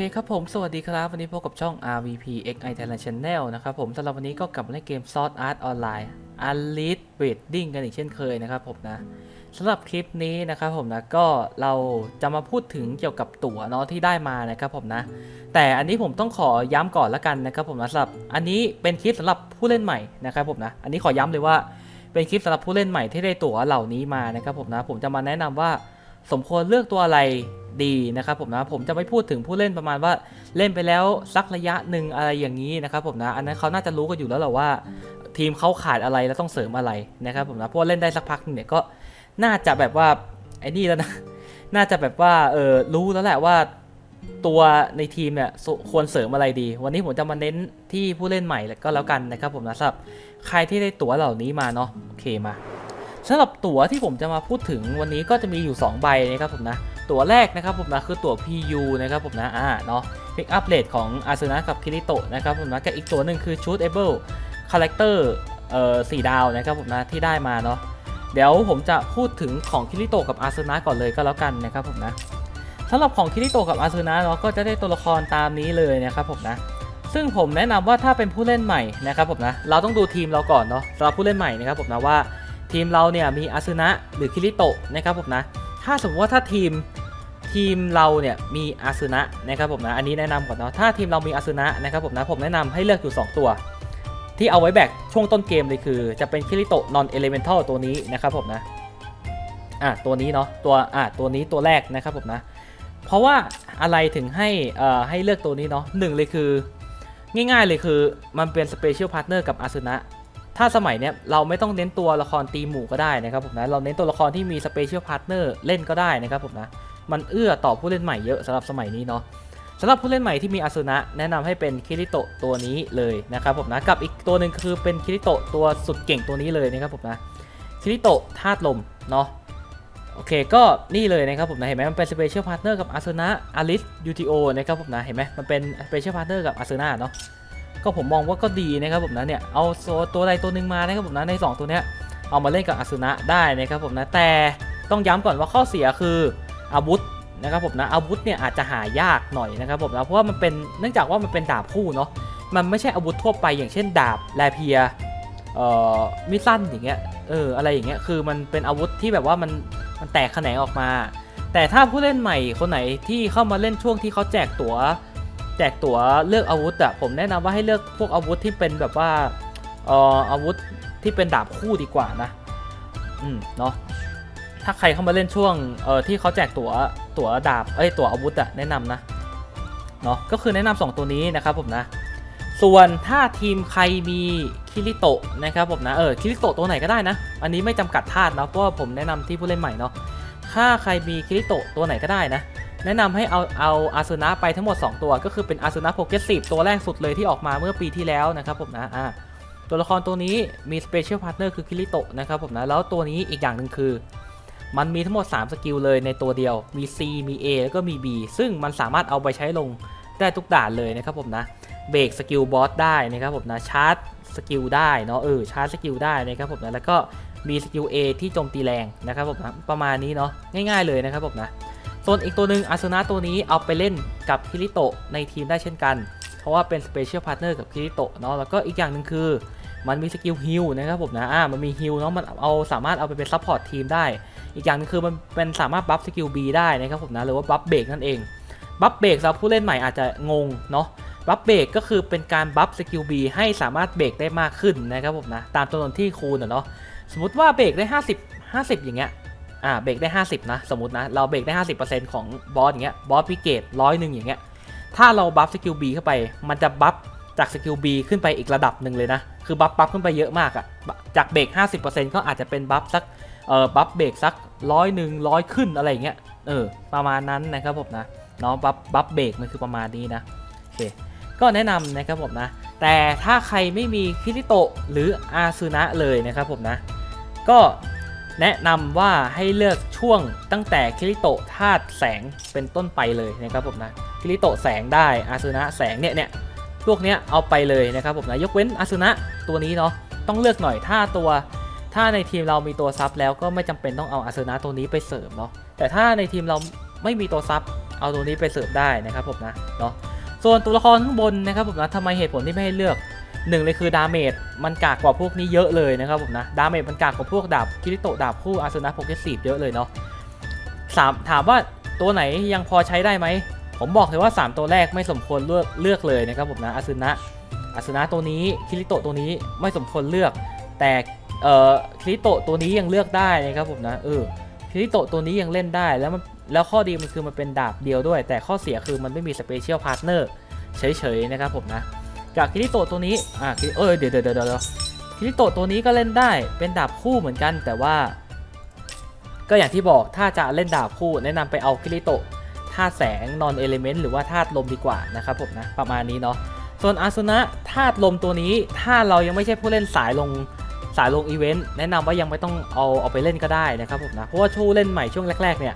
เคครับผม สวัสดีครับ วันนี้พบกับช่อง RVP XI Thailand Channel นะครับผมสำหรับวันนี้ก็กลับมาเล่นเกม Sword Art Online Unleashed Wedding กันอีกเช่นเคยนะครับผมนะสำหรับคลิปนี้นะครับผมนะก็เราจะมาพูดถึงเกี่ยวกับตั๋วเนาะที่ได้มานะครับผมนะ แต่อันนี้ผมต้องขอย้ำก่อนละกันนะครับผมนะสำหรับอันนี้เป็นคลิปสำหรับผู้เล่นใหม่นะครับผมนะอันนี้ขอย้ำเลยว่าเป็นคลิปสำหรับผู้เล่นใหม่ที่ได้ตั๋วเหล่านี้มานะครับผมนะผมจะมาแนะนำว่า สมควรเลือกตัวอะไรดีนะครับผมนะผมจะไม่พูดถึงผู้เล่นประมาณว่าเล่นไปแล้วสักระยะหนึ่งอะไรอย่างนี้นะครับผมนะอันนั้นเขาน่าจะรู้กันอยู่แล้วแหละว่า ทีมเขาขาดอะไรแล้วต้องเสริมอะไรนะครับผมนะเพราะเล่นได้สักพักหนึงเนี่ยก็น่าจะแบบว่าไอ้นี่แล้วนะน่าจะแบบว่าเออรู้แล้วแหละว่าตัวในทีมเนี่ยควรเสริมอะไรดี วันนี้ผมจะมาเน้นที่ผู้เล่นใหม่ก็แล้วกันนะครับผมนะสำหรับใครที่ได้ตั๋วเหล่านี้มาเนาะโอเคมา สำหรับตั๋วที่ผมจะมาพูดถึงวันนี้ก็จะมีอยู่ 2 ใบนะครับผมนะ ตั๋วแรกนะครับผมนะคือตั๋ว PU นะครับผมนะอ่าเนาะพิกอัพเลทของอาร์เซนากับคิริโตะนะครับผมนะกับอีกตัวหนึ่งคือชูดเอเบิลคาแรคเตอร์เอ่อสี่ดาวนะครับผมนะที่ได้มาเนาะเดี๋ยวผมจะพูดถึงของคิริโตะกับอาร์เซนาก่อนเลยก็แล้วกันนะครับผมนะสำหรับของคิริโตะกับอาร์เซนาเนาะก็จะได้ตัวละครตามนี้เลยนะครับผมนะซึ่งผมแนะนำว่าถ้าเป็นผู้เล่นใหม่นะครับผมนะเราต้องดูทีมเราก่อนเนาะสำหรับผู้เล่นใหม่นะครับผมนะว่า ทีมเราเนี่ยมีอาซึนะหรือคิริโตะนะครับผมนะ ถ้าสมมติว่าถ้าทีมทีมเราเนี่ยมีอาซึนะนะครับผมนะ อันนี้แนะนำก่อนเนาะ ถ้าทีมเรามีอาซึนะนะครับผมนะ ผมแนะนำให้เลือกอยู่ 2 ตัว ที่เอาไว้แบกช่วงต้นเกมเลยคือ จะเป็นคิริโตะนอนเอเลเมนทัลตัวนี้นะครับผมนะ อะตัวนี้เนาะ ตัวอะตัวนี้ตัวแรกนะครับผมนะ เพราะว่าอะไรถึงให้เอ่อให้เลือกตัวนี้เนาะหนึ่งเลยคือ ง่ายๆเลยคือมันเป็นสเปเชียลพาร์ทเนอร์กับอาซึนะ ถ้าสมัยเนี้ยเราไม่ต้องเน้นตัวละครตีหมู่ก็ได้นะครับผมนะเราเน้นตัวละครที่มีสเปเชียลพาร์ทเนอร์เล่นก็ได้นะครับผมนะมันเอื้อต่อผู้เล่นใหม่เยอะสำหรับสมัยนี้เนาะสำหรับผู้เล่นใหม่ที่มีอาสุนะแนะนำให้เป็นคิริโตะตัวนี้เลยนะครับผมนะกับอีกตัวหนึ่งคือเป็นคิริโตะตัวสุดเก่งตัวนี้เลยนะครับผมนะคิริโตะธาตุลมเนาะโอเคก็นี่เลยนะครับผมนะเห็นไหมมันเป็นสเปเชียลพาร์ทเนอร์กับอาสุนะอลิสยูทีโอนะครับผมนะเห็นไหมมันเป็นสเปเชียลพาร์ทเนอร์กับอาสุนะเนาะ ก็ผมมองว่าก็ดีนะครับผมนะเนี่ยเอาตัวใดตัวหนึ่งมานะครับผมนะใน 2 ตัวเนี้ยเอามาเล่นกับอสุนะได้นะครับผมนะแต่ต้องย้ำก่อนว่าข้อเสียคืออาวุธนะครับผมนะอาวุธเนี่ยอาจจะหายากหน่อยนะครับผมนะเพราะว่ามันเป็นเนื่องจากว่ามันเป็นดาบคู่เนาะมันไม่ใช่อาวุธทั่วไปอย่างเช่นดาบแลเพียเอ่อมิสั้นอย่างเงี้ยเอออะไรอย่างเงี้ยคือมันเป็นอาวุธที่แบบว่ามันมันแตกแขนงออกมา แต่ถ้าผู้เล่นใหม่คนไหนที่เข้ามาเล่นช่วงที่เขาแจกตั๋ว แจกตั๋วเลือกอาวุธอะผมแนะนำว่าให้เลือกพวกอาวุธที่เป็นแบบว่าเอ่ออาวุธที่เป็นดาบคู่ดีกว่านะ อืมเนาะถ้าใครเข้ามาเล่นช่วงเอ่อที่เขาแจกตั๋วตั๋วดาบเอ้ยตั๋วอาวุธอะแนะนำนะเนาะก็คือแนะนำสองตัวนี้นะครับผมนะ ส่วนถ้าทีมใครมีคิริโตะนะครับผมนะเออคิริโตะตัวไหนก็ได้นะ อันนี้ไม่จำกัดธาตุนะเพราะว่าผมแนะนำที่ผู้เล่นใหม่เนาะถ้าใครมีคิริโตะตัวไหนก็ได้นะ แนะนำให้เอาเอาอาซูนะไปทั้งหมด 2 ตัว ก็คือเป็นอาซูนะโปเกสีตัวแรกสุดเลยที่ออกมาเมื่อปีที่แล้วนะครับผมนะอ่าตัวละครตัวนี้มีสเปเชียลพาร์ทเนอร์คือคิริโตะนะครับผมนะแล้วตัวนี้อีกอย่างหนึ่งคือ มันมีทั้งหมด 3 สกิลเลยในตัวเดียวมี C มี A แล้วก็มี B ซึ่งมันสามารถเอาไปใช้ลงได้ทุกด่านเลยนะครับผมนะเบรกสกิลบอสได้นะครับผมนะชาร์จสกิลได้เนาะเออชาร์จสกิลได้นะครับผมนะแล้วก็มีสกิล A ที่โจมตีแรงนะครับผมนะประมาณนี้เนาะง่ายๆเลยนะครับผมนะ ส่วนอีกตัวหนึ่งอาซูนะตัวนี้เอาไปเล่นกับคิริโตะในทีมได้เช่นกัน เพราะว่าเป็นสเปเชียลพาร์ทเนอร์กับคิริโตะเนาะแล้วก็อีกอย่างหนึ่งคือมันมีสกิลฮิลนะครับผมนะอ่ามันมีฮิลเนาะมันเอาสามารถเอาไปเป็นซัพพอร์ตทีมได้ อีกอย่างนึงคือมันเป็นสามารถบัฟสกิล B ได้นะครับผมนะหรือว่าบัฟเบรกนั่นเองบัฟเบรกสำหรับผู้เล่นใหม่อาจจะงงเนาะบัฟเบรกก็คือเป็นการบัฟสกิล B ให้สามารถเบรกได้มากขึ้นนะครับผมนะตามจำนวนที่คูณเนาะสมมติว่าเบรกได้ 50 50 อย่างเงี้ย อ่าเบรกได้ 50 นะ สมมตินะ เราเบรกได้ 50%ของบอสอย่างเงี้ยบอสพิเกตร้อยหนึ่งอย่างเงี้ยถ้าเราบัฟสกิล B เข้าไป มันจะบัฟจากสกิล B ขึ้นไปอีกระดับหนึ่งเลยนะ คือบัฟบัฟขึ้นไปเยอะมากอะ่ะจากเบรก 50%ก็อาจจะเป็นบัฟสักเอ่อบัฟเบรกสักร้อยหนึ่งร้อยขึ้นอะไรอย่างเงี้ยเออประมาณนั้นนะครับผมนะเนาะบัฟบัฟเบรกมันคือประมาณนี้นะโอเคก็แนะนำนะครับผมนะ แต่ถ้าใครไม่มีคิริโตหรืออาซึนะเลยนะครับผมนะ ก็ แนะนำว่าให้เลือกช่วงตั้งแต่คิริโตธาตุแสงเป็นต้นไปเลยนะครับผมนะคิริโตแสงได้อาซึนะแสงเนี่ยเนี่ยพวกเนี้ยเอาไปเลยนะครับผมนะยกเว้นอาซึนะตัวนี้เนาะต้องเลือกหน่อยถ้าตัวถ้าในทีมเรามีตัวซับแล้วก็ไม่จำเป็นต้องเอาอาซึนะตัวนี้ไปเสริมเนาะแต่ถ้าในทีมเราไม่มีตัวซับเอาตัวนี้ไปเสร์ฟได้นะครับผมนะเนาะส่วนตัวละครข้างบนนะครับผมนะทำไมเหตุผลที่ไม่ให้เลือก หนึ่งเลยคือดาเมจมันกากกว่าพวกนี้เยอะเลยนะครับผมนะดาเมจมันกากกว่าพวกดาบคิริโตดาบคู่อาสุนะโปรเกรสซีฟเยอะเลยเนาะสามถามว่าตัวไหนยังพอใช้ได้ไหม ผมบอกเลยว่า 3 ตัวแรกไม่สมควรเลือกเลือกเลยนะครับผมนะอาสุนะอาสุนะตัวนี้คิริโตตัวนี้ไม่สมควรเลือก แต่เอ่อคิริโตตัวนี้ยังเลือกได้นะครับผมนะเออคิริโตตัวนี้ยังเล่นได้แล้วมันแล้วข้อดีมันคือมันเป็นดาบเดียวด้วย แต่ข้อเสียคือมันไม่มีสเปเชียลพาร์ทเนอร์เฉยๆนะครับผมนะ จากคิริโตะตัวนี้อะคิริเออเดี๋ยวเดี๋ยวเดี๋ยวเดี๋ยวคิริโตะตัวนี้ก็เล่นได้เป็นดาบคู่เหมือนกัน แต่ว่า ก็อย่างที่บอกถ้าจะเล่นดาบคู่แนะนำไปเอาคิริโตะธาตุแสงนอนเอลิเมนต์หรือว่าธาตุลมดีกว่านะครับผมนะประมาณนี้เนาะส่วนอาสุนะธาตุลมตัวนี้ ถ้าเรายังไม่ใช่ผู้เล่นสายลงสายลงอีเวนต์แนะนำว่ายังไม่ต้องเอาเอาไปเล่นก็ได้นะครับผมนะเพราะว่าช่วงเล่นใหม่ช่วงแรก ๆ เนี่ย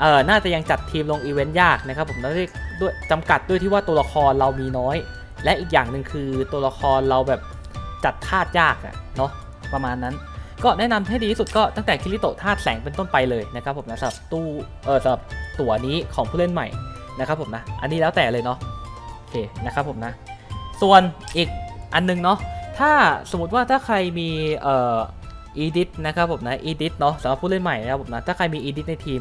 เออน่าจะยังจัดทีมลงอีเวนต์ยากนะครับผมด้วยด้วยจำกัดด้วยที่ว่าตัวละครเรามีน้อย และอีกอย่างหนึ่งคือตัวละครเราแบบจัดธาตุยากอะเนาะประมาณนั้น ก็แนะนำให้ดีที่สุดก็ตั้งแต่คิริโตะธาตุแสงเป็นต้นไปเลยนะครับผมนะสำหรับตู้เออสำหรับตั๋วนี้ของผู้เล่นใหม่นะครับผมนะอันนี้แล้วแต่เลยเนาะโอเคนะครับผมนะ ส่วนอีกอันหนึงเนาะถ้าสมมติว่าถ้าใครมีเอ่อ edit นะครับผมนะ edit เนาะสำหรับผู้เล่นใหม่นะครับผมนะถ้าใครมี edit ในทีม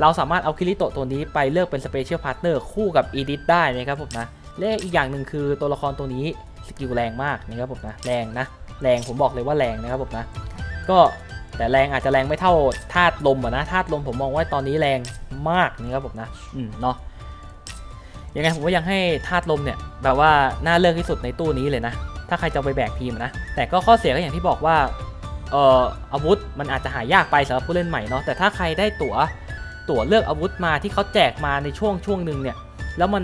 เราสามารถเอาคิริโตะตัวนี้ไปเลือกเป็น special partner คู่กับ edit ได้นะครับผมนะ และอีกอย่างหนึ่งคือตัวละครตัวนี้สกิลแรงมากนะครับผมนะแรงนะแรงผมบอกเลยว่าแรงนะครับผมนะก็แต่แรงอาจจะแรงไม่เท่าธาตุลมอะนะธาตุลมผมมองว่าตอนนี้แรงมากนะครับผมนะอืมเนาะยังไงผมก็ยังให้ธาตุลมเนี่ยแบบว่าน่าเลือกที่สุดในตู้นี้เลยนะ ถ้าใครจะไปแบกทีมนะ แต่ก็ข้อเสียก็อย่างที่บอกว่าเอ่ออาวุธมันอาจจะหายากไปสำหรับผู้เล่นใหม่เนาะแต่ถ้าใครได้ตั๋วตั๋วเลือกอาวุธมาที่เขาแจกมาในช่วงช่วงหนึ่งเนี่ยแล้วมัน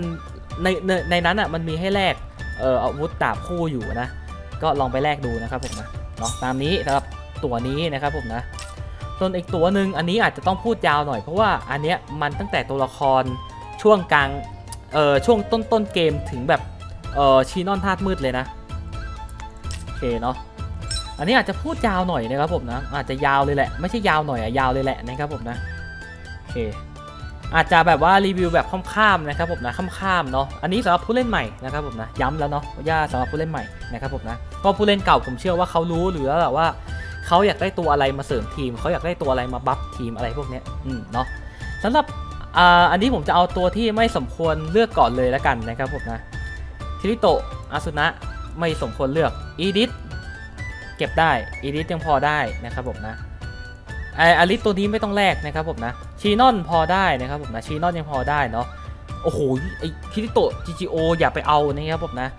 ในในในนั้นอะมันมีให้แลกเอ่ออาวุธดาบคู่อยู่นะ ก็ลองไปแลกดูนะครับผมนะเนาะตามนี้สำหรับตัวนี้นะครับผมนะส่วนอีกตัวหนึ่งอันนี้อาจจะต้องพูดยาวหน่อยเพราะว่าอันเนี้ยมันตั้งแต่ตัวละครช่วงกลางเอ่อช่วงต้นต้นเกมถึงแบบเอ่อชีนอนธาตุมืดเลยนะโอเคเนาะอันนี้อาจจะพูดยาวหน่อยนะครับผมนะอาจจะยาวเลยแหละไม่ใช่ยาวหน่อยอะยาวเลยแหละนะครับผมนะโอเค อาจจะแบบว่ารีวิวแบบข้ามๆนะครับผมนะข้ามๆเนาะอันนี้สำหรับผู้เล่นใหม่นะครับผมนะย้ำแล้วเนาะว่าสำหรับผู้เล่นใหม่นะครับผมนะก็ผู้เล่นเก่าผมเชื่อว่าเขารู้หรือแบบว่าเขาอยากได้ตัวอะไรมาเสริมทีมเขาอยากได้ตัวอะไรมาบัฟทีมอะไรพวกนี้อืมเนาะสำหรับอันนี้ผมจะเอาตัวที่ไม่สมควรเลือกก่อนเลยแล้วกันนะครับผมนะคิริโตะอาสุนะไม่สมควรเลือกอีดิทเก็บได้อีดิทยังพอได้นะครับผมนะ ไออาริสตัวนี้ไม่ต้องแลกนะครับผมนะชีนอนพอได้นะครับผมนะชีนอนยังพอได้เนาะโอ้โหไอคิริโตะ GGO อย่าไปเอานะครับผมนะ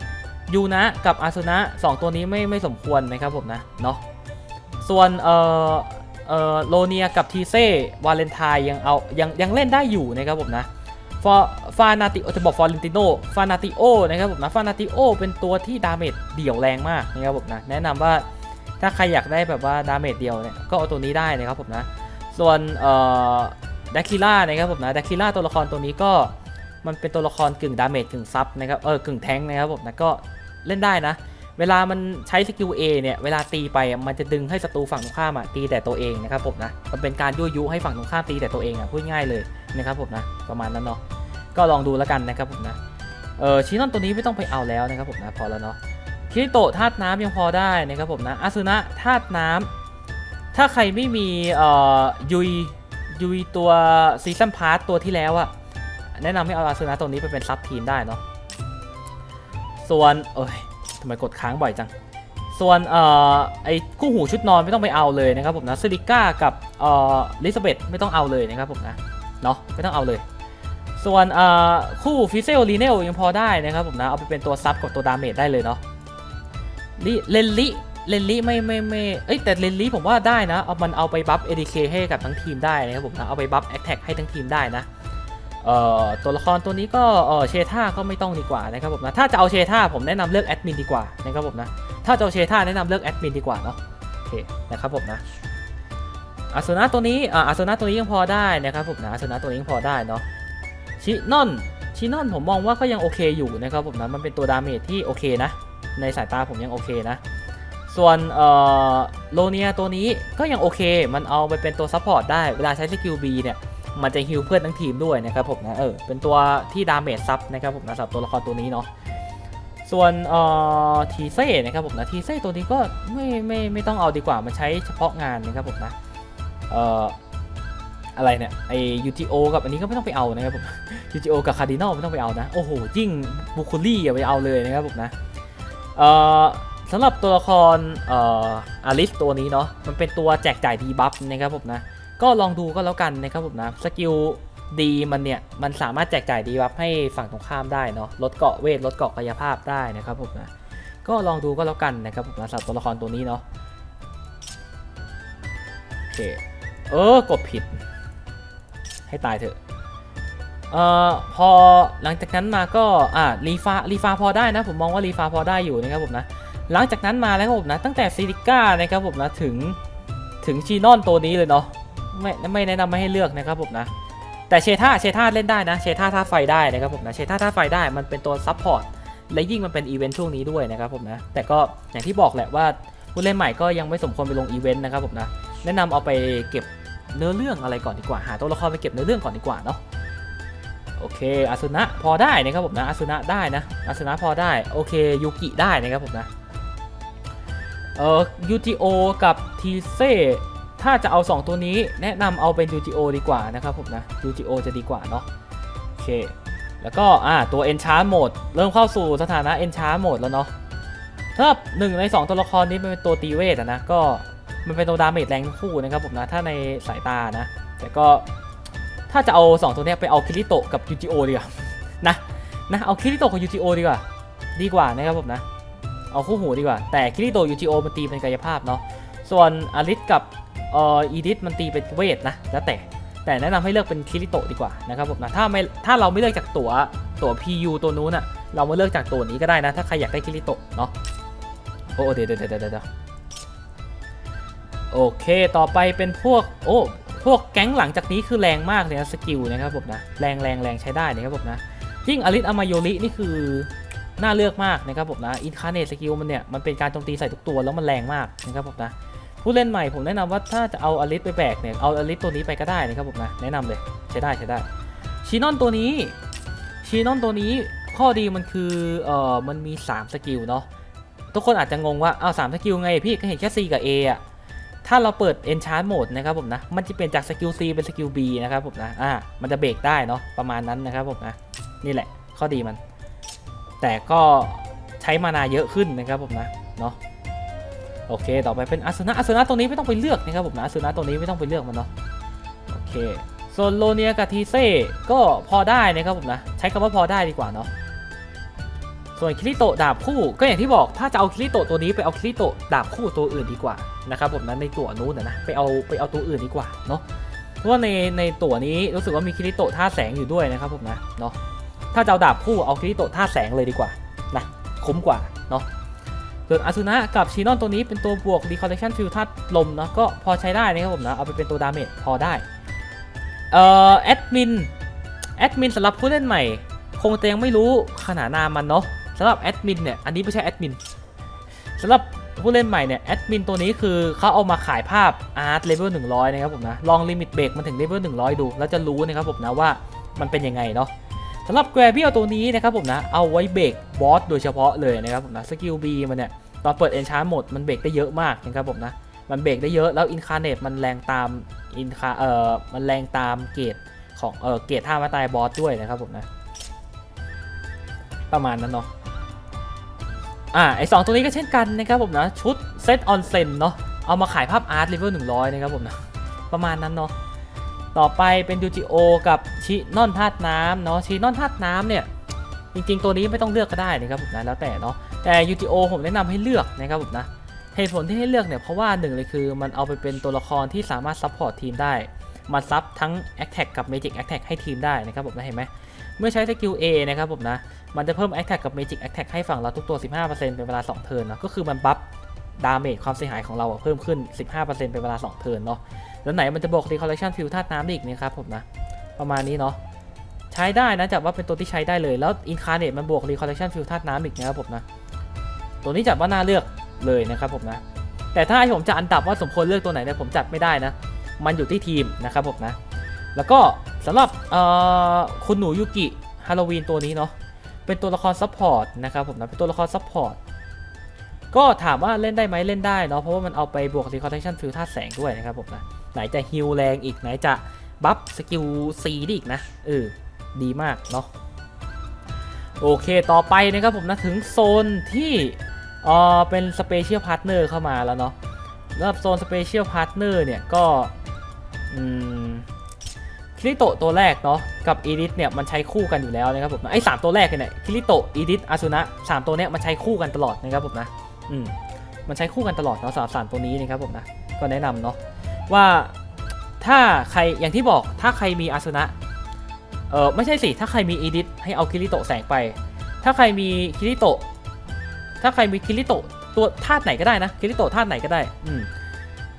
ยูนะกับอาสุนะสองตัวนี้ไม่ไม่สมควรนะครับผมนะเนาะส่วนเอ่อเอ่อโลเนียกับทีเซ่วาเลนไทน์ยังเอายังยังเล่นได้อยู่นะครับผมนะฟอฟานาติโอจะบอกฟอร์เรนติโนฟานาติโอนะครับผมนะฟานาติโอเป็นตัวที่ดาเมจเดี่ยวแรงมากนะครับผมนะแนะนำว่า ถ้าใครอยากได้แบบว่าดาเมจเดียวเนี่ยก็เอาตัวนี้ได้นะครับผมนะ ส่วนเอ่อดักคิล่านะครับผมนะดักคิล่าตัวละครตัวนี้ก็มันเป็นตัวละครกึ่งดาเมจกึ่งซับนะครับเออกึ่งแทงนะครับผมนะก็เล่นได้นะ เวลามันใช้สกิล A เนี่ยเวลาตีไปมันจะดึงให้ศัตรูฝั่งตรงข้ามอะตีแต่ตัวเองนะครับผมนะมันเป็นการยั่วยุให้ฝั่งตรงข้ามตีแต่ตัวเองอะพูดง่ายเลยนะครับผมนะประมาณนั้นเนาะก็ลองดูแล้วกันนะครับผมนะเออชินอนตัวนี้ไม่ต้องไปเอาแล้วนะครับผมนะพอแล้วเนาะ คิริโตะธาตุน้ำยังพอได้นะครับผมนะอาซุนะธาตุน้ำถ้าใครไม่มีเอ่อยุยยุยตัวซีซันพาร์ตตัวที่แล้วอะแนะนำให้เอาอาซุนะตัวนี้ไปเป็นซับทีมได้เนาะส่วนเอ้ยทำไมกดค้างบ่อยจัง ส่วนเอ่อไอ้คู่หูชุดนอนไม่ต้องไปเอาเลยนะครับผมนะซิลิก้ากับเอ่อลิซาเบธไม่ต้องเอาเลยนะครับผมนะเนาะไม่ต้องเอาเลย ส่วนเอ่อคู่ฟิเซลลีเนลยังพอได้นะครับผมนะเอาไปเป็นตัวซับกับตัวดาเมจได้เลยเนาะ ลิเลนลิเลนลิไม่ไม่ไม่เอ้ยแต่เลนลิผมว่าได้นะ เอามันเอาไปบัฟ ADK ให้กับทั้งทีมได้นะครับผมนะเอาไปบัฟแอคแท็กให้ทั้งทีมได้นะเอ่อตัวละครตัวนี้ก็เออเชท่าก็ไม่ต้องดีกว่านะครับผมนะถ้าจะเอาเชท่าผมแนะนำเลือกแอดมินดีกว่านะครับผมนะถ้าจะเอาเชท่าแนะนำเลือกแอดมินดีกว่าเนาะโอเคนะครับผมนะอาสนะตัวนี้อ่าอาสนะตัวนี้ยังพอได้นะครับผมนะอาสนะตัวนี้ยังพอได้เนาะชินอนชินอนผมมองว่าก็ยังโอเคอยู่นะครับผมนะมันเป็นตัวดาเมจที่โอเคนะ ในสายตาผมยังโอเคนะ ส่วนโลเนียตัวนี้ก็ยังโอเค มันเอาไปเป็นตัวซัพพอร์ตได้ เวลาใช้สกิล B เนี่ย มันจะฮิลเพื่อนทั้งทีมด้วยนะครับผมนะ เออ เป็นตัวที่ดาเมจซับนะครับผมนะสำหรับตัวละครตัวนี้เนาะ ส่วนทีเซ่นะครับผมนะทีเซ่ตัวนี้ก็ไม่ไม่ไม่ต้องเอาดีกว่า มันใช้เฉพาะงานนะครับผมนะ เอ่ออะไรเนี่ยไอ UTO กับอันนี้ก็ไม่ต้องไปเอานะครับผม UTO กับคาร์ดินอลไม่ต้องไปเอานะ โอ้โหยิ่งบุคลี่อย่าไปเอาเลยนะครับผมนะ เอ่อสำหรับตัวละครเอ่ออาริสตัวนี้เนาะมันเป็นตัวแจกจ่ายดีบัฟนะครับผมนะก็ลองดูก็แล้วกันนะครับผมนะสกิลดีมันเนี่ยมันสามารถแจกจ่ายดีบัฟให้ฝั่งตรงข้ามได้เนาะลดเกาะเวทลดเกาะกายภาพได้นะครับผมนะก็ลองดูก็แล้วกันนะครับผมนะสำหรับตัวละครตัวนี้เนาะโอเคเออกดผิด ให้ตายเถอะ เอ่อพอหลังจากนั้นมาก็อ่ารีฟารีฟาพอได้นะ ผมมองว่ารีฟาพอได้อยู่นะครับผมนะหลังจากนั้นมาแล้วครับผมนะตั้งแต่ซิลิก้านะครับผมนะถึงถึงชีนอนตัวนี้เลยเนาะไม่ไม่แนะนำไม่ให้เลือกนะครับผมนะ แต่เชท่าเชท่าเล่นได้นะเชท่าท่าไฟได้นะครับผมนะเชท่าท่าไฟได้มันเป็นตัวซับพอร์ตและยิ่งมันเป็นอีเวนต์ช่วงนี้ด้วยนะครับผมนะแต่ก็อย่างที่บอกแหละว่าผู้เล่นใหม่ก็ยังไม่สมควรไปลงอีเวนต์นะครับผมนะแนะนำเอาไปเก็บเนื้อเรื่องอะไรก่อนดีกว่าหาตัวละครไปเก็บเนื้อเรื่องก่อนดีกว่าเนาะ อเคอาสุนะพอได้นะครับผมนะอาสุนะได้นะอาสุนะพอได้โอเคยูกิได้นะครับผมนะเอ่อ UTO กับทีเซถ้าจะเอา 2 ตัวนี้แนะนำเอาเป็น UGO ดีกว่านะครับผมนะ UGO จะดีกว่าเนาะโอเคแล้วก็อ่าตัว Enchant Mode เริ่มเข้าสู่สถานะ Enchant Mode แล้วเนาะถ้าหนึ่งใน 2 ตัวละครนี้มันเป็นตัวตีเวทนะก็มันเป็นตัวดาเมจแรงคู่นะครับผมนะถ้าในสายตานะแต่ก็ ถ้าจะเอา 2 ตัวนี้ไปเอาคิริโตกับ UGO ดีกว่านะนะเอาคิริโตกับ UGO ดีกว่า ดีกว่านะครับผมนะ เอาคู่หูดีกว่า แต่คิริโตะ UGO มันตีเป็นกายภาพเนาะส่วนอาริสกับเอ่ออีดิสมันตีเป็นเวทนะแล้วแต่แต่แนะนำให้เลือกเป็นคิริโตดีกว่านะครับผมนะถ้าไม่ถ้าเราไม่เลือกจากตัวตัว PU ตัวนู้นอะเรามาเลือกจากตัวนี้ก็ได้นะ ถ้าใครอยากได้คิริโตเนาะโอ้เดี๋ยวเดี๋ยวเดี๋ยวเดี๋ยวโอเค ต่อไปเป็นพวก โอ้ พวกแก๊งหลังจากนี้คือแรงมากเลยนะสกิลนะครับผมนะแรงแรงแรงใช้ได้นะครับผมนะยิ่งอลิสอามาโยรินี่คือน่าเลือกมากนะครับผมนะอินคาเนตสกิลมันเนี่ยมันเป็นการโจมตีใส่ทุกตัวแล้วมันแรงมากนะครับผมนะผู้เล่นใหม่ผมแนะนำว่าถ้าจะเอาอลิสไปแบกเนี่ยเอาอลิสตัวนี้ไปก็ได้นะครับผมนะแนะนำเลยใช้ได้ใช้ได้ชีนอนตัวนี้ชีนอนตัวนี้ข้อดีมันคือเอ่อมันมี 3 สกิลเนาะทุกคนอาจจะงงว่าเอาสามสกิลไงพี่ก็เห็นแค่ C กับ A อะ ถ้าเราเปิด Enchant Mode นะครับผมนะ มันจะเปลี่ยนจากสกิล C เป็นสกิล B นะครับผมนะ อ่า มันจะเบรกได้เนาะ ประมาณนั้นนะครับผมนะ นี่แหละ ข้อดีมัน แต่ก็ใช้มานาเยอะขึ้นนะครับผมนะ เนาะโอเค ต่อไปเป็นอาสนะอาสนะตัวนี้ไม่ต้องไปเลือกนะครับผมนะอาสนะตัวนี้ไม่ต้องไปเลือกมันเนาะ โอเค ส่วนโลเนียกับทีเซ่ก็พอได้นะครับผมนะ ใช้คำว่าพอได้ดีกว่าเนาะ ส่วนคิริโตดาบคู่ก็อย่างที่บอกถ้าจะเอาคิริโตตัวนี้ไปเอาคิริโตดาบคู่ตัวอื่นดีกว่านะครับผมนะในตัวนู้นนะไปเอาไปเอาตัวอื่นดีกว่าเนาะเพราะว่าในในตัวนี้รู้สึกว่ามีคิริโตท่าแสงอยู่ด้วยนะครับผมนะเนาะถ้าจะเอาดาบคู่เอาคิริโตท่าแสงเลยดีกว่านะคุ้มกว่าเนาะส่วนอาซูนะกับชีนอนตัวนี้เป็นตัวบวก Recollection Field ธาลมนะก็พอใช้ได้นะครับผมนะเอาไปเป็นตัวดาเมจพอได้เอ่อแอดมินแอดมินสำหรับผู้เล่นใหม่ คงจะยังไม่รู้ขนาดนามมันเนาะ สำหรับแอดมินเนี่ยอันนี้ไม่ใช่แอดมินสำหรับผู้เล่นใหม่เนี่ยแอดมินตัวนี้คือเขาเอามาขายภาพอาร์ตเลเวล100 นะครับผมนะลองลิมิตเบรกมันถึงเลเวล100 ดู แล้วจะรู้นะครับผมนะว่ามันเป็นยังไงเนาะสำหรับแกรเบียลตัวนี้นะครับผมนะเอาไว้เบรกบอสโดยเฉพาะเลยนะครับผมนะสกิล B มันเนี่ยตอนเปิด e n c h a n t หมดมันเบรกได้เยอะมากนะครับผมนะมันเบรกได้เยอะแล้วอินคาเนตมันแรงตามอินคาเอ่อมันแรงตามเกรดของเอ่อเกรดท่ามาตายบอสด้วยนะครับผมนะประมาณนั้นเนาะ อ่าไอสองตัวนี้ก็เช่นกันนะครับผมนะชุดเซตออนเซนเนาะเอามาขายภาพอาร์ตเลเวล100นะครับผมนะประมาณนั้นเนาะต่อไปเป็นยูจิโอกับชินอนธาตุน้ำเนาะชินอนธาตุน้ำเนี่ยจริงๆ ตัวนี้ไม่ต้องเลือกก็ได้นะครับผมนะแล้วแต่เนาะแต่ UTO ผมแนะนำให้เลือกนะครับผมนะเหตุผลที่ให้เลือกเนี่ยเพราะว่าหนึ่งเลยคือมันเอาไปเป็นตัวละครที่สามารถซัพพอร์ตทีมได้ มาซับทั้ง Attack กับ Magic Attack ให้ทีมได้นะครับผมนะเห็นไหม เมื่อใช้สกิล A นะครับผมนะ มันจะเพิ่ม Attack กับ Magic Attack ให้ฝั่งเราทุกตัว 15%เป็นเวลา 2 เทิร์นเนาะก็คือมันบัฟดาเมจความเสียหายของเราเพิ่มขึ้น 15%เป็นเวลา 2 เทิร์นเนาะแล้วไหนมันจะบอก Recollection Field ธาตุน้ำอีกนะครับผมนะ ประมาณนี้เนาะใช้ได้นะจับว่าเป็นตัวที่ใช้ได้เลยแล้วอินคาเนตมันบวก Recollection Field ธาตุน้ำอีกนะครับผมนะตัวนี้จัดว่าน่าเลือกเลยนะครับผมนะแต่ถ้าให้ผมจะอันดับว่าสมควรเลือกตัวไหนเนี่ยผมจัดไม่ได้นะ มันอยู่ที่ทีมนะครับผมนะ แล้วก็สำหรับคุณหนูยูกิฮาโลวีนตัวนี้เนาะเป็นตัวละครซัพพอร์ตนะครับผมนะเป็นตัวละครซัพพอร์ตก็ถามว่าเล่นได้ไหมเล่นได้เนาะเพราะว่ามันเอาไปบวก Reconnection Field ธาแสงด้วยนะครับผมนะไหนจะฮิลแรงอีกไหนจะบัฟสกิล C ได้อีกนะเออดีมากเนาะโอเคต่อไปนะครับผมนะถึงโซนที่เออเป็นสเปเชียลพาร์ทเนอร์เข้ามาแล้วเนาะสำหรับโซนสเปเชียลพาร์ทเนอร์เนี่ยก็อืม คิริโตะตัวแรกเนาะกับอีดิทเนี่ยมันใช้คู่กันอยู่แล้วนะครับผมนะไอ้สามตัวแรกเนี่ยคิริโตะอีดิทอาซุนะสามตัวเนี้ยมันใช้คู่กันตลอดนะครับผมนะอืมมันใช้คู่กันตลอดเนาะสำหรับสามตัวนี้นะครับผมนะก็แนะนำเนาะว่าถ้าใครอย่างที่บอกถ้าใครมีอาซุนะเออไม่ใช่สิถ้าใครมีอีดิทให้เอาคิริโตะแสงไป ถ้าใครมีคิริโตะถ้าใครมีคิริโตะตัวธาตุไหนก็ได้นะคิริโตะธาตุไหนก็ได้อืม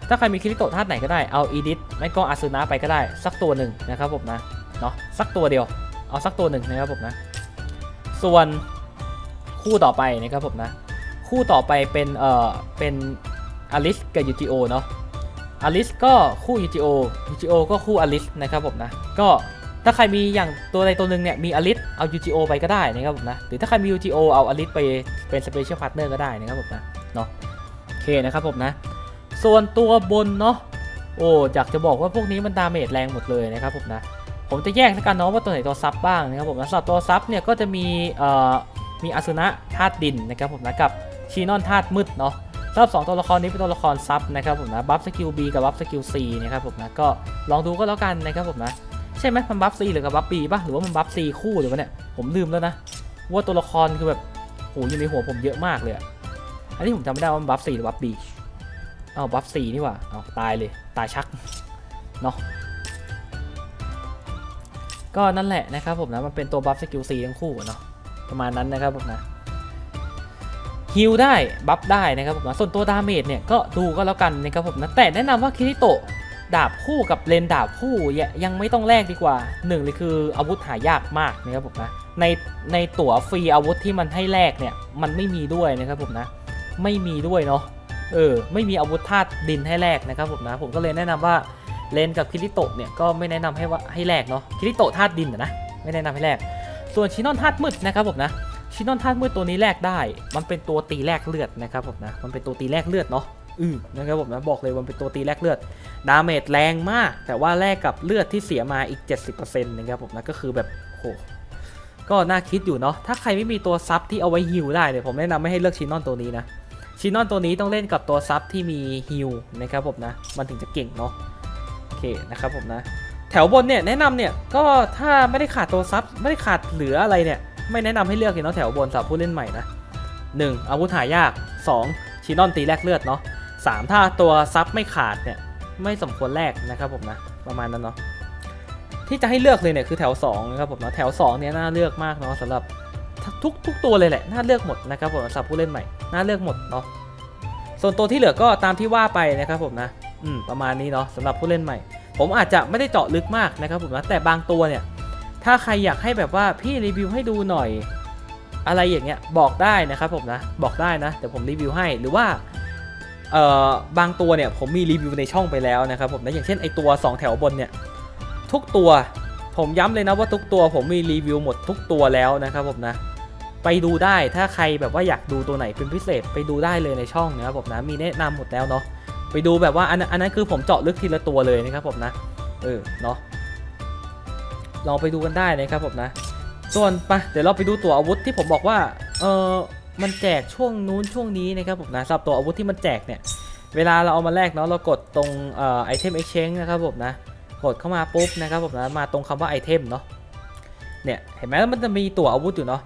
ถ้าใครมีคิริโตธาตุไหนก็ได้ เอาอีดิทไม่ก็อาซึนะไปก็ได้ สักตัวหนึ่งนะครับผมนะเนาะสักตัวเดียว เอาสักตัวหนึ่งนะครับผมนะ ส่วนคู่ต่อไปนะครับผมนะ คู่ต่อไปเป็นเอ่อเป็นอลิสกับยูจิโอเนาะอลิสก็คู่ยูจิโอยูจิโอก็คู่อลิสนะครับผมนะ ก็ถ้าใครมีอย่างตัวใดตัวหนึ่งเนี่ยมีอลิสเอายูจิโอไปก็ได้นะครับผมนะ หรือถ้าใครมียูจิโอเอาอลิสไปเป็นสเปเชียลพาร์ทเนอร์ก็ได้นะครับผมนะเนาะโอเคนะครับผมนะ ส่วนตัวบนเนาะโอ้อยากจะบอกว่าพวกนี้มันดาเมจแรงหมดเลยนะครับผมนะผมจะแยกแล้วกันเนาะว่าตัวไหนตัวซับบ้างนะครับผมนะสำหรับตัวซับเนี่ยก็จะมีเอ่อมีอาซุนะธาตุดินนะครับผมนะกับชีนอนธาตุมืดเนาะสำหรับสองตัวละครนี้เป็นตัวละครซับนะครับผมนะบัฟสกิล B กับบัฟสกิล C นะครับผมนะก็ลองดูก็แล้วกันนะครับผมนะใช่ไหมมันบัฟ C หรือกับบัฟ B ป่ะหรือว่ามันบัฟ C คู่หรือวะเนี่ยผมลืมแล้วนะว่าตัวละครคือแบบโหอยู่ในหัวผมเยอะมากเลยอ,อันนี้ผมจำไม่ได้ว่ามันบัฟ C หรือบัฟ B เอาบัฟสี่นี่ว่าเอาตายเลยตายชักเนาะก็นั่นแหละนะครับผมนะมันเป็นตัวบัฟสกิลซีทั้งคู่เนาะประมาณนั้นนะครับผมนะฮิลได้บัฟได้นะครับผมนะส่วนตัวดาเมจเนี่ยก็ดูก็แล้วกันนะครับผมนะแต่แนะนำว่าคิริโตะดาบคู่กับเลนดาบคู่ยยังไม่ต้องแลกดีกว่าหนึ่งเลยคืออาวุธหายากมากนะครับผมนะในในตั๋วฟรีอาวุธที่มันให้แลกเนี่ยมันไม่มีด้วยนะครับผมนะไม่มีด้วยเนาะ เออไม่มีอาวุธธาตุดินให้แลกนะครับผมนะผมก็เลยแนะนำว่าเลนกับคิริโตะเนี่ยก็ไม่แนะนำให้ว่าให้แลกเนาะคิริโตะธาตุดินนะไม่แนะนำให้แลกส่วนชินอนธาตุมืดนะครับผมนะชินอนธาตุมืดตัวนี้แลกได้ มันเป็นตัวตีแลกเลือดนะครับผมนะมันเป็นตัวตีแลกเลือดเนาะอือนะครับผมนะบอกเลยมันเป็นตัวตีแลกเลือดดาเมจแรงมาก แต่ว่าแลกกับเลือดที่เสียมาอีก 70%นะครับผมนะก็คือแบบโหก็น่าคิดอยู่เนาะถ้าใครไม่มีตัวซับที่เอาไว้ฮิลได้เนี่ยผมแนะนำไม่ให้เลือกชินอนตัวนี้นะ ชินอนตัวนี้ต้องเล่นกับตัวซับที่มีฮิลนะครับผมนะ มันถึงจะเก่งเนาะโอเคนะครับผมนะ แถวบนเนี่ยแนะนำเนี่ยก็ถ้าไม่ได้ขาดตัวซับไม่ได้ขาดเหลืออะไรเนี่ยไม่แนะนำให้เลือกเลยเนาะแถวบนสำหรับผู้เล่นใหม่นะ 1. อาวุธหายาก 2. ชินอนตีแลกเลือดเนาะ 3. ถ้าตัวซับไม่ขาดเนี่ยไม่สมควรแลกนะครับผมนะประมาณนั้นเนาะที่จะให้เลือกเลยเนี่ยคือแถว2นะครับผมนะแถว2เนี่ยน่าเลือกมากเนาะสำหรับทุกทุกตัวเลยแหละน่าเลือกหมดนะครับผมสำหรับผู้เล่นใหม่ น่าเลือกหมดเนาะส่วนตัวที่เหลือก็ตามที่ว่าไปนะครับผมนะอืมประมาณนี้เนาะสำหรับผู้เล่นใหม่ ผมอาจจะไม่ได้เจาะลึกมากนะครับผมนะแต่บางตัวเนี่ย ถ้าใครอยากให้แบบว่าพี่รีวิวให้ดูหน่อย อะไรอย่างเงี้ยบอกได้นะครับผมนะบอกได้นะเดี๋ยวผมรีวิวให้หรือว่าเอ่อบางตัวเนี่ยผมมีรีวิวในช่องไปแล้วนะครับผมนะอย่างเช่นไอตัว 2 แถวบนเนี่ยทุกตัวผมย้ำเลยนะว่าทุกตัวผมมีรีวิวหมดทุกตัวแล้วนะครับผมนะ ไปดูได้ถ้าใครแบบว่าอยากดูตัวไหนเป็นพิเศษ ไปดูได้เลยในช่องนะครับผมนะมีแนะนำหมดแล้วเนาะไปดูแบบว่าอันนั้นอันนั้นคือผมเจาะลึกทีละตัวเลยนะครับผมนะเออเนาะลองไปดูกันได้นะครับผมนะ ส่วนไปเดี๋ยวเราไปดูตัวอาวุธที่ผมบอกว่าเออมันแจกช่วงนู้นช่วงนี้นะครับผมนะสำหรับตัวอาวุธที่มันแจกเนี่ยเวลาเราเอามาแลกเนาะเรากดตรงเอ่อไอเทมเอ็กชแนนะครับผมนะกดเข้ามาปุ๊บนะครับผมนะมาตรงคำว่าไอเทมเนาะเนี่ยเห็นไหมมันจะมีตัวอาวุธอยู่เนาะ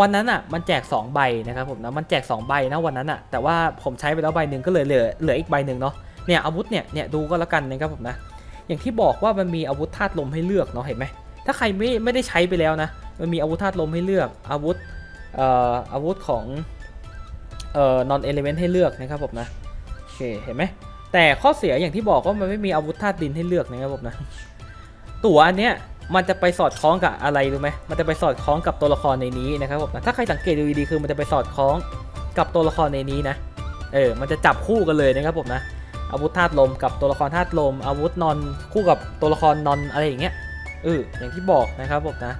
วันนั้นอะมันแจก 2 ใบนะครับผมนะมันแจก 2 ใบนะวันนั้นอะแต่ว่าผมใช้ไปแล้วใบหนึ่งก็เลยเหลือเหลืออีกใบหนึ่งเนาะเนี่ยอาวุธเนี่ยเนี่ยดูก็แล้วกันนะครับผมนะ อย่างที่บอกว่ามันมีอาวุธธาตุลมให้เลือกเนาะเห็นไหมถ้าใครไม่ไม่ได้ใช้ไปแล้วนะมันมีอาวุธธาตุลมให้เลือกอาวุธเอ่ออาวุธของเอ่อ non element ให้เลือกนะครับผมนะโอเคเห็นไหมแต่ข้อเสียอย่างที่บอกว่ามันไม่มีอาวุธธาตุดินให้เลือกนะครับผมนะตั๋วอันเนี้ย มันจะไปสอดคล้องกับอะไรรู้ไหมมันจะไปสอดคล้องกับตัวละครในนี้นะครับผมถ้าใครสังเกตดูดีๆคือมันจะไปสอดคล้องกับตัวละครในนี้นะ เออ มันจะจับคู่กันเลยนะครับผมนะ อาวุธธาตุลมกับตัวละครธาตุลม อาวุธนอนคู่กับตัวละครนอนอะไรอย่างเงี้ย เออ อย่างที่บอกนะครับผมนะ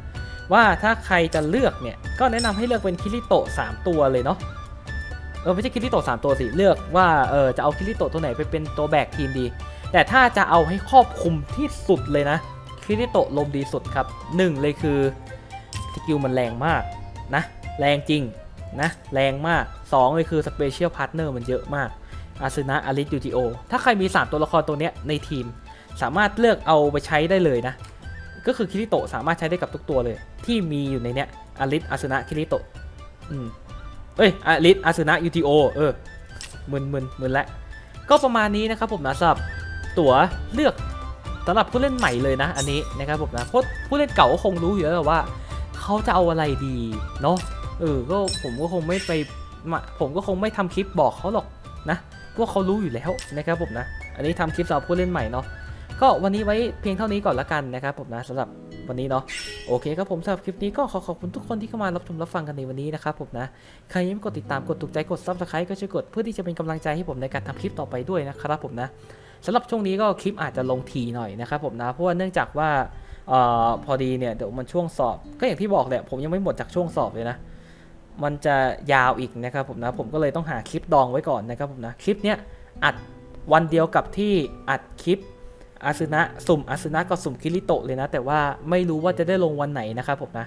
ว่าถ้าใครจะเลือกเนี่ย ก็แนะนำให้เลือกเป็นคิริโตะ3ตัวเลยเนาะ เออ ไม่ใช่คิริโตะ3ตัวสิ เลือกว่า เออ จะเอาคิริโตะตัวไหนไปเป็นตัวแบกทีมดี แต่ถ้าจะเอาให้ครอบคลุมที่สุดเลยนะ คิริโตะลมดีสุดครับหนึ่งเลยคือสกิลมันแรงมากนะ แรงจริงนะแรงมากสองเลยคือสเปเชียลพาร์ทเนอร์มันเยอะมากอาซึนะอาริสยูจิโอถ้าใครมี 3 ตัวละครตัวเนี้ยในทีม สามารถเลือกเอาไปใช้ได้เลยนะ ก็คือคิริโตะสามารถใช้ได้กับทุกตัวเลย ที่มีอยู่ในเนี้ยอาริสอาซึนะคิริโตะอืมเอ้ยอาริสอาซึนะยูจิโอเออมึนมึนมึนละก็ประมาณนี้นะครับผมนะสำหรับตั๋วเลือก สำหรับผู้เล่นใหม่เลยนะ อันนี้นะครับผมนะเพราะผู้เล่นเก่าก็คงรู้อยู่แล้วว่าเขาจะเอาอะไรดีเนาะเออก็ผมก็คงไม่ไปผมก็คงไม่ทำคลิปบอกเขาหรอกนะว่าเขารู้อยู่แล้วนะครับผมนะ อันนี้ทำคลิปสำหรับผู้เล่นใหม่เนาะก็วันนี้ไว้เพียงเท่านี้ก่อนละกันนะครับผมนะสำหรับวันนี้เนาะโอเคครับผมสำหรับคลิปนี้ก็ขอขอบคุณทุกคนที่เข้ามารับชมรับฟังกันในวันนี้นะครับผมนะใครยังไม่กดติดตามกดถูกใจกด subscribe ก็ช่วยกดเพื่อที่จะเป็นกำลังใจให้ผมในการทำคลิปต่อไปด้วยนะครับผมนะ สำหรับช่วงนี้ก็คลิปอาจจะลงทีหน่อยนะครับผมนะเพราะว่าเนื่องจากว่าออพอดีเนี่ยเดี๋ยวมันช่วงสอบ ก็อย่างที่บอกแหละผมยังไม่หมดจากช่วงสอบเลยนะมันจะยาวอีกนะครับผมนะผมก็เลยต้องหาคลิปดองไว้ก่อนนะครับผมนะคลิปเนี้ยอัดวันเดียวกับที่อัดคลิปอาซึนะสุ่มอาซึนะกับสุ่มคิริโตะเลยนะ แต่ว่าไม่รู้ว่าจะได้ลงวันไหนนะครับผมนะ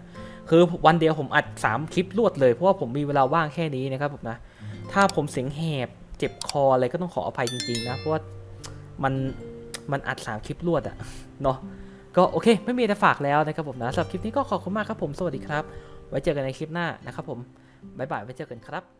คือวันเดียวผมอัด 3 คลิปรวดเลย เพราะว่าผมมีเวลาว่างแค่นี้นะครับผมนะถ้าผมเสียงแหบเจ็บคออะไรก็ต้องขออภัยจริงๆนะเพราะว่า มันมันอัด 3 คลิปรวดอะเนาะก็โอเค ไม่มีอะไรฝากแล้วนะครับผมนะสำหรับคลิปนี้ก็ขอบคุณมากครับผมสวัสดีครับ ไว้เจอกันในคลิปหน้านะครับผมบ๊ายบายไว้เจอกันครับ